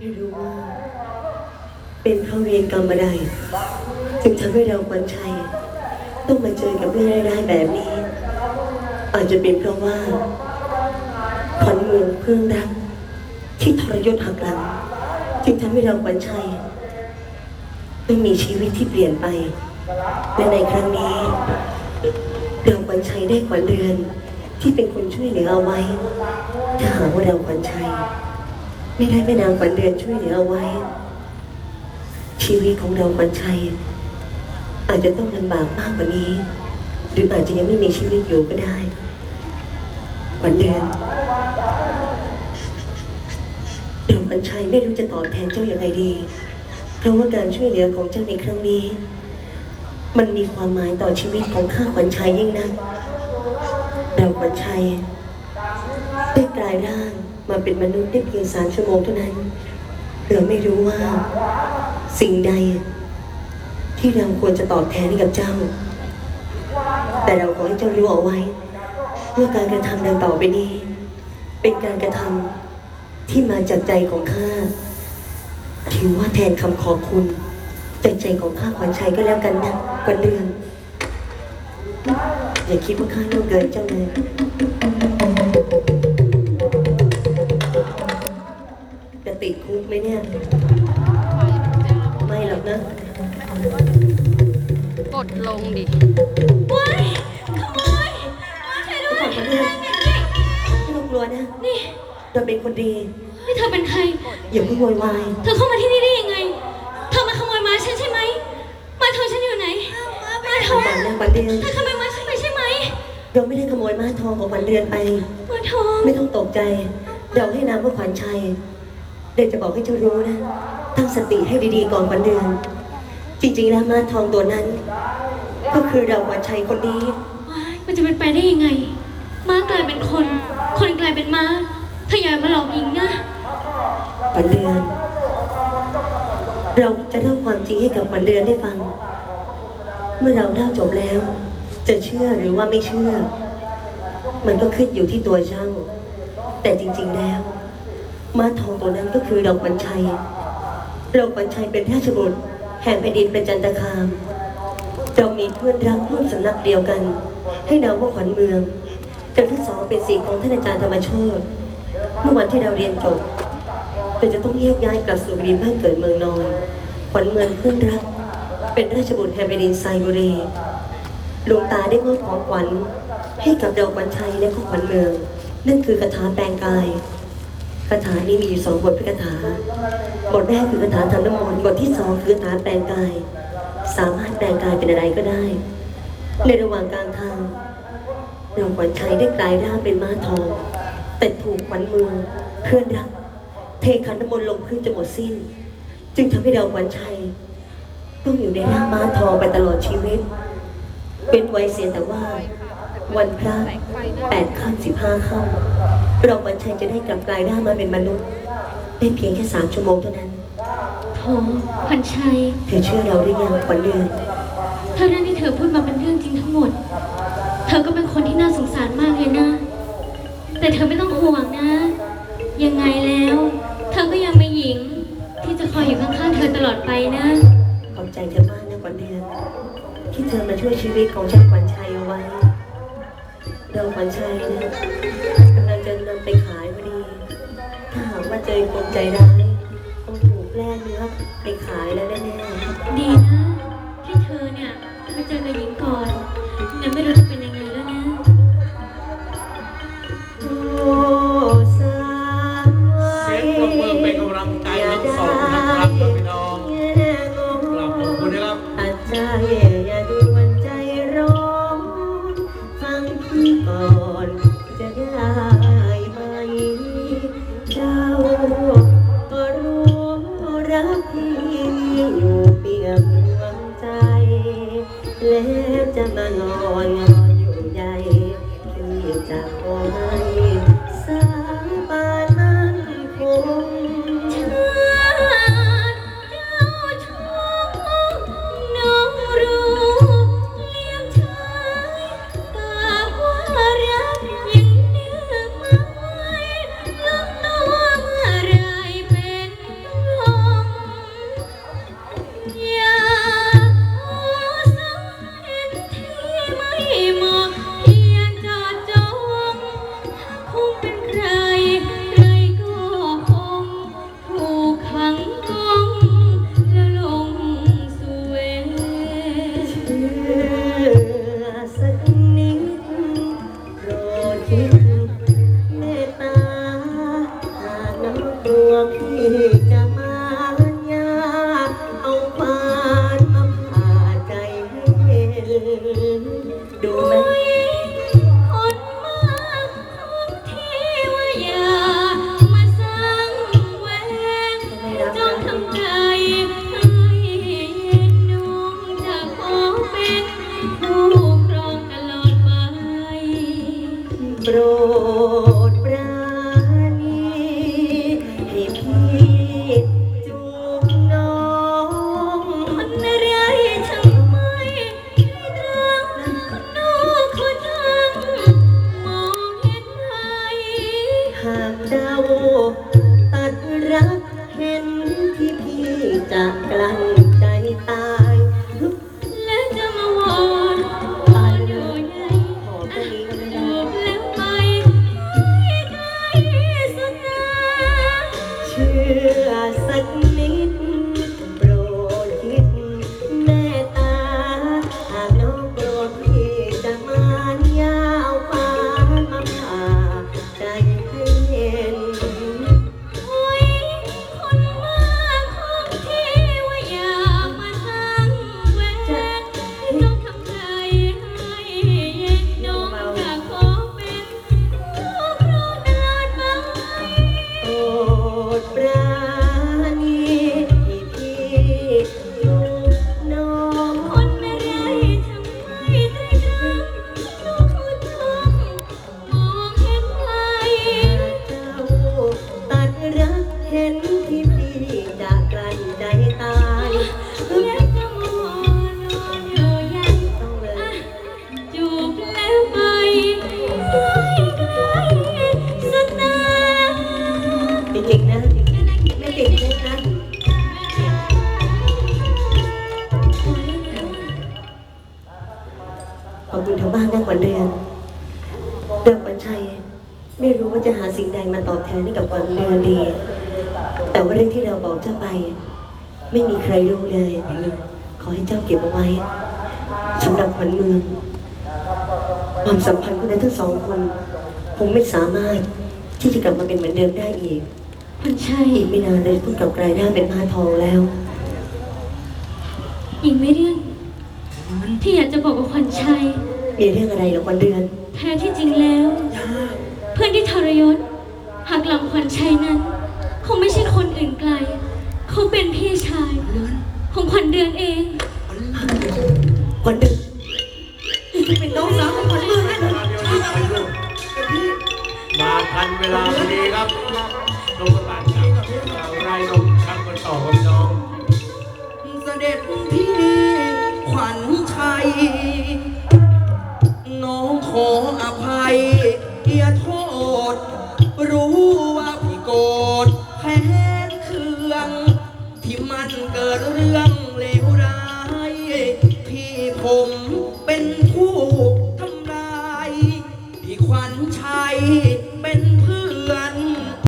ไม่รู้ว่า เป็นเพราะเวรกรรมอะไรจึงทำให้เราวันชัย ต้องมาเจอกับเรื่องร้ายๆแบบนี้ อาจจะเป็นเพราะว่าขวัญเมืองเพื่อนรักที่ทรยศหักหลังจึงทำให้เราวันชัย ไม่มีชีวิตที่เปลี่ยนไป และในครั้งนี้เราวันชัยได้ขวัญเดือนที่เป็นคนช่วยเหลือเอาไว้ถ้าหากว่าเราวันชัย ไม่ได้แม่นางขวัญเรือนช่วยเหลือเอาไว้ ชีวิตของเราขวัญชัย อาจจะต้องลำบากมากกว่านี้ หรืออาจจะยังไม่มีชีวิตอยู่ก็ได้ขวัญเรือนเราขวัญชัยไม่รู้จะตอบแทนเจ้าอย่างไรดี เพราะว่าการช่วยเหลือของเจ้าในครั้งนี้ มันมีความหมายต่อชีวิตของข้าขวัญชัยยิ่งนักเราขวัญชัยได้กลายร่าง มาเป็นมนุษย์ได้เพียงสามชั่วโมงเท่านั้น เราไม่รู้ว่า สิ่งใด ที่เราควรจะตอบแทนให้กับเจ้า แต่เราขอให้เจ้ารู้เอาไว้ว่าการกระทำดังต่อไปนี้ เป็นการกระทำที่มาจากใจของข้าถือว่าแทนคำขอบคุณจากใจของข้าขวัญชัยก็แล้วกันนะกวันเดือน อย่าคิดว่าข้าล่วงเกินเจ้าเลย ติดคุกไหมเนี่ย ไม่หรอกนะ กดลงดิว้ายขโมยช่วยด้วยขอบคุณด้วยไม่ต้องกลัวนะนี่ เราเป็นคนดี นี่เธอเป็นใคร อย่าเพิ่งโวยวาย เธอเข้ามาที่นี่ได้ยังไง เธอมาขโมยม้าฉันใช่ไหมม้าทองฉันอยู่ไหนม้าทองต่างนางปันเดือน เธอขโมยม้าฉันไปใช่ไหมเราไม่ได้ขโมยม้าทองของปันเดือนไป ม้าทอง ไม่ต้องตกใจ เราให้นามว่าขวัญชัย เดี๋ยวจะบอกให้เจ้ารู้นะ ตั้งสติให้ดีๆก่อนปันเดือน จริงๆแล้วม้าทองตัวนั้น ก็คือเราขวัญชัยคนนี้ ว้ายมันจะเป็นไปได้ยังไง ม้ากลายเป็นคน คนกลายเป็นม้าเธออย่ามาหลอกหญิงนะปันเดือน เราจะเล่าความจริงให้กับปันเดือนได้ฟัง เมื่อเราเล่าจบแล้ว จะเชื่อหรือว่าไม่เชื่อ มันก็ขึ้นอยู่ที่ตัวเจ้า แต่จริง ๆแล้ว ม้าทองตัวนั้นก็คือดอกปัญชัย ดอกปัญชัยเป็นราชบุตรแห่งแผ่นดินเป็นจันตคาม เรามีเพื่อนรักร่วมสำนักเดียวกัน ให้นามว่าขวัญเมืองกันทั้งสองเป็นศิษย์ของท่านอาจารย์ธรรมโชติเมื่อวันที่เราเรียนจบเราจะต้องแยกย้ายกลับสู่ดินบ้านเกิดเมืองนอนขวัญเมืองเพื่อนรัก เป็นราชบุตรแห่งแผ่นดินไซบุรีหลวงตาได้มอบของขวัญให้กับดอกขวัญชัยและก็ขวัญเมืองนั่นคือคาถาแปลงกาย คาถานี้มีอยู่สองบทเป็นคาถา บทแรกคือคาถาทำน้ำมนต์บทที่สองคือคาถาแปลงกาย สามารถแปลงกายเป็นอะไรก็ได้ ในระหว่างกลางทางเราขวัญชัยได้กลายร่างเป็นม้าทอง แต่ถูกขวัญเมืองเพื่อนรักเทขันน้ำมนต์ลงพื้นจะหมดสิ้น จึงทำให้เราขวัญชัย ต้องอยู่ในร่างม้าทองไปตลอดชีวิต เป็นไวเสียแต่ว่า วันพระแปดค่ำสิบห้าค่ำ เราขวัญชัยจะได้กลับกลายร่างมาเป็นมนุษย์ ได้เพียงแค่สามชั่วโมงเท่านั้นโถพันชัย เธอเชื่อเราหรือยังขวัญเดือนถ้าเรื่องที่เธอพูดมาเป็นเรื่องจริงทั้งหมด เธอก็เป็นคนที่น่าสงสารมากเลยนะ แต่เธอไม่ต้องห่วงนะ ยังไงแล้ว เธอก็ยังเป็นหญิง ที่จะคอยอยู่ข้างๆเธอตลอดไปนะ ขอบใจเธอมากนะขวัญเดือนที่เธอมาช่วยชีวิตของฉันขวัญชัยเอาไว้เราขวัญชัยนะ เจอคนใจร้ายต้องถูกแล่เนื้อไปขายแล้วแน่ดีนะที่เธอเนี่ยมาเจอกับหญิงก่อนแต่ไม่รู้จะเป็นยังไง ก็รู้รักพี่อยู่เปี่ยมดวงใจ และจะมางอนงอนอยู่ใหญ่พี่จะคอใพี่ จริงๆนะ ไม่ติดมุกนะ ขอบคุณทางบ้านนะขวัญเรือนเดิมวันชัย ไม่รู้ว่าจะหาสิ่งใดมาตอบแทนให้กับขวัญเรือนดี แต่ว่าเรื่องที่เราบอกเจ้าไป ไม่มีใครรู้เลย ขอให้เจ้าเก็บเอาไว้สำหรับขวัญเมืองความสัมพันธ์ของทั้งสองคน คงไม่สามารถที่จะกลับมาเป็นเหมือนเดิมได้อีก พันชัยอีกไม่นานเลยเพิ่งกลับกลายร่างเป็นผ้าทองแล้วหญิงไม่เรียนที่อยากจะบอกกับขวัญชัย มีเรื่องอะไรเหรอขวัญเรือน แท้ที่จริงแล้ว เพื่อนที่ทรยศหักหลังขวัญชัยนั้น คงไม่ใช่คนอื่นไกล เขาเป็นพี่ชาย ของขวัญเดือนเองขวัญเรือนนี่เป็นน้องสาวของขวัญเรือนนะมาทันเวลาพอดีครับ ลงหลานครับเราไล่ลงทางกันต่อกับน้อง เสด็จพี่ขวัญชัย น้องขออภัยเอีย่าโทษ